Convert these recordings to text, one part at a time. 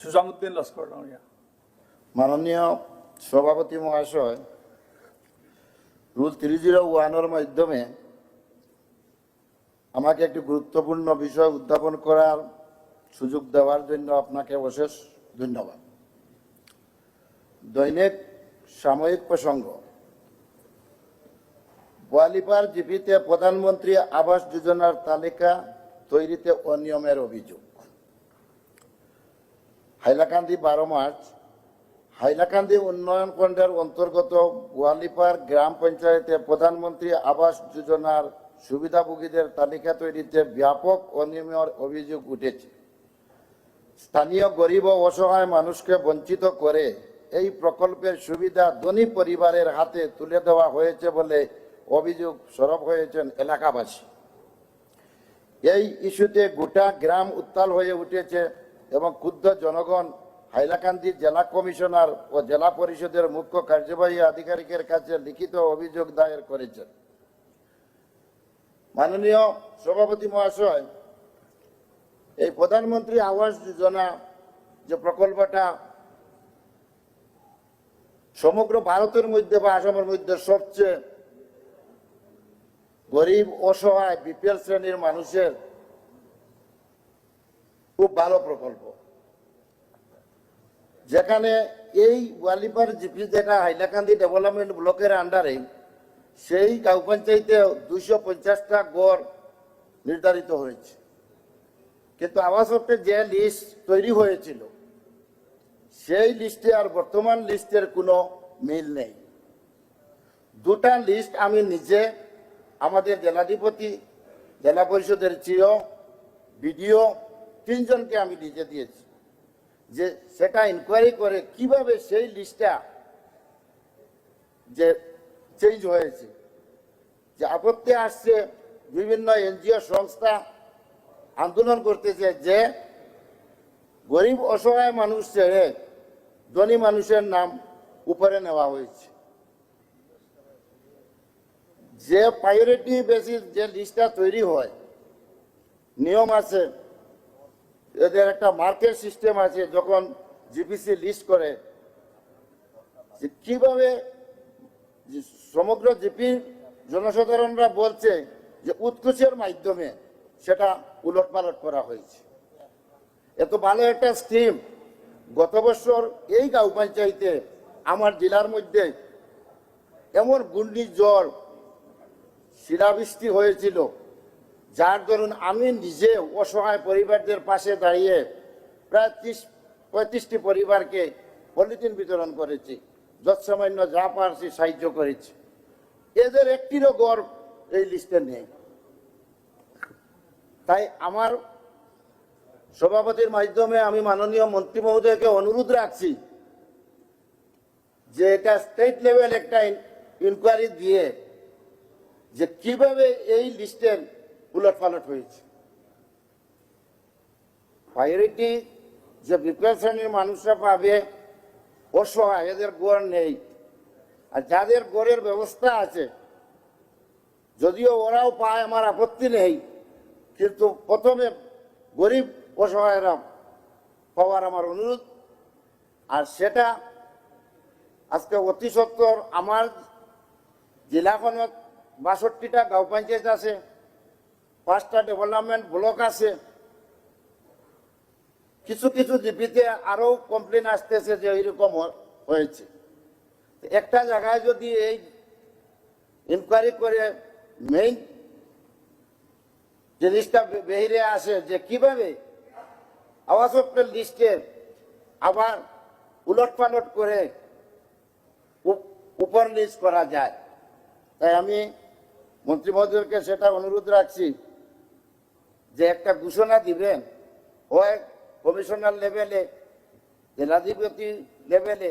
সুজামুদ্দিন লস্কর মাননীয় সভাপতি মহাশয়, রুল থ্রি জিরো ওয়ানের মাধ্যমে আমাকে একটি গুরুত্বপূর্ণ বিষয় উত্থাপন করার সুযোগ দেওয়ার জন্য আপনাকে অশেষ ধন্যবাদ। দৈনিক সাময়িক প্রসঙ্গ। গোয়ালিপার জিপিতে প্রধানমন্ত্রী আবাস যোজনার তালিকা তৈরিতে অনিয়মের অভিযোগ। হাইলাকান্দি বারো মার্চ, হাইলাকান্দি উন্নয়ন খণ্ডের অন্তর্গত গোয়ালিপার গ্রাম পঞ্চায়েতে প্রধানমন্ত্রী আবাস যোজনার সুবিধাভোগীদের তালিকা তৈরিতে ব্যাপক অনিয়মের অভিযোগ উঠেছে। স্থানীয় গরিব ও অসহায় মানুষকে বঞ্চিত করে এই প্রকল্পের সুবিধা ধনী পরিবারের হাতে তুলে দেওয়া হয়েছে বলে অভিযোগ সরব হয়েছেন এলাকাবাসী। এই ইস্যুতে গোটা গ্রাম উত্তাল হয়ে উঠেছে এবং ক্ষুদ্র জনগণ, হাইলাকান্দি জেলা কমিশনার ও জেলা পরিষদের মুখ্য কার্যবাহী আধিকারিকের কাছে লিখিত অভিযোগ দায়ের করেছেন। মাননীয় সভাপতি মহাশয়, এই প্রধানমন্ত্রী আবাস যোজনা যে প্রকল্পটা সমগ্র ভারতের মধ্যে বা আসামের মধ্যে সবচেয়ে গরিব, অসহায়, বিপিএল শ্রেণির মানুষের খুব ভালো প্রকল্প। যেখানে এই গোয়ালিপার জিপি যেটা হাইলাকান্দি ডেভেলপমেন্ট ব্লকের আন্ডারে, সেই গাঁও পঞ্চায়েতে দুইশো পঞ্চাশটা গড় নির্ধারিত হয়েছে। কিন্তু আবাস অর্থের যে লিস্ট তৈরি হয়েছিল, সেই লিস্টে আর বর্তমান লিস্টের কোনো মিল নেই। দুটা লিস্ট আমি নিজে আমাদের জেলাধিপতি, জেলা পরিষদের চিও বিডিও তিনজনকে আমি নিজে দিয়েছি। যে সেটা ইনকোয়ারি করে কীভাবে সেই লিস্টটা যে চেঞ্জ হয়েছে। যে আপত্তি আসছে, বিভিন্ন এনজিও সংস্থা আন্দোলন করতেছে যে গরিব, অসহায় মানুষ ছেড়ে ধনী মানুষের নাম উপরে নেওয়া হয়েছে। যে প্রায়োরিটি বেসিস যে লিস্টটা তৈরি হয়, নিয়ম আছে এদের একটা মার্কেট সিস্টেম আছে যখন জিপিসি লিস্ট করে যে কীভাবে সমগ্র জিপি জনসাধারণরা বলছে যে উৎকোচের মাধ্যমে সেটা উলট পালট করা হয়েছে। এত ভালো একটা স্কিম। গত বছর এই গাঁও পঞ্চায়েতে আমার জেলার মধ্যে এমন ঘূর্ণিঝড়, শিলাবৃষ্টি হয়েছিল। যার দরুন আমি নিজে অসহায় পরিবারদের পাশে দাঁড়িয়ে প্রায় ত্রিশ, পঁয়ত্রিশটি পরিবারকে পলিথিন বিতরণ করেছি, যৎসামান্য যা পারছি সাহায্য করেছি। এদের একটিরও গড় এই লিস্টে নেই। তাই আমার সভাপতির মাধ্যমে আমি মাননীয় মন্ত্রী মহোদয়কে অনুরোধ রাখছি যে এটা স্টেট লেভেল একটা ইনকোয়ারি দিয়ে যে কীভাবে এই লিস্টের উলট পালট হয়েছে। প্রায়োরিটি যে বিপিএল শ্রেণির মানুষরা পাবে, অসহায়, এদের গড় নেই। আর যাদের গড়ের ব্যবস্থা আছে, যদিও ওরাও পায়, আমার আপত্তি নেই, কিন্তু প্রথমে গরিব, অসহায়রা পাওয়ার আমার অনুরোধ। আর সেটা আজকে অতি সত্তর, আমার জেলাখনত বাষট্টিটা গাঁও পঞ্চায়েত আছে পাঁচটা ডেভেলপমেন্ট ব্লক আছে। কিছু কিছু জিপিতে আরও কমপ্লেন আসতেছে যে এইরকম হয়েছে। একটা জায়গায় যদি এই ইনকোয়ারি করে মেইন জিনিসটা বে- বেরিয়ে আসে যে কীভাবে আবাসকের লিস্টে আবার উলট পালট করে উপর লিস্ট করা যায়। তাই আমি মন্ত্রী মহোদয়কে সেটা অনুরোধ রাখছি। যে একটা ঘোষণা দিবেন, হয় কমিশনার লেভেলে জেলাধিপতি লেভেলে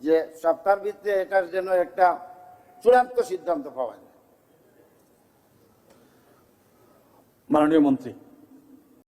যে সপ্তাহের ভিত্তিতে এটার জন্য একটা চূড়ান্ত সিদ্ধান্ত পাওয়া যায়। মাননীয় মন্ত্রী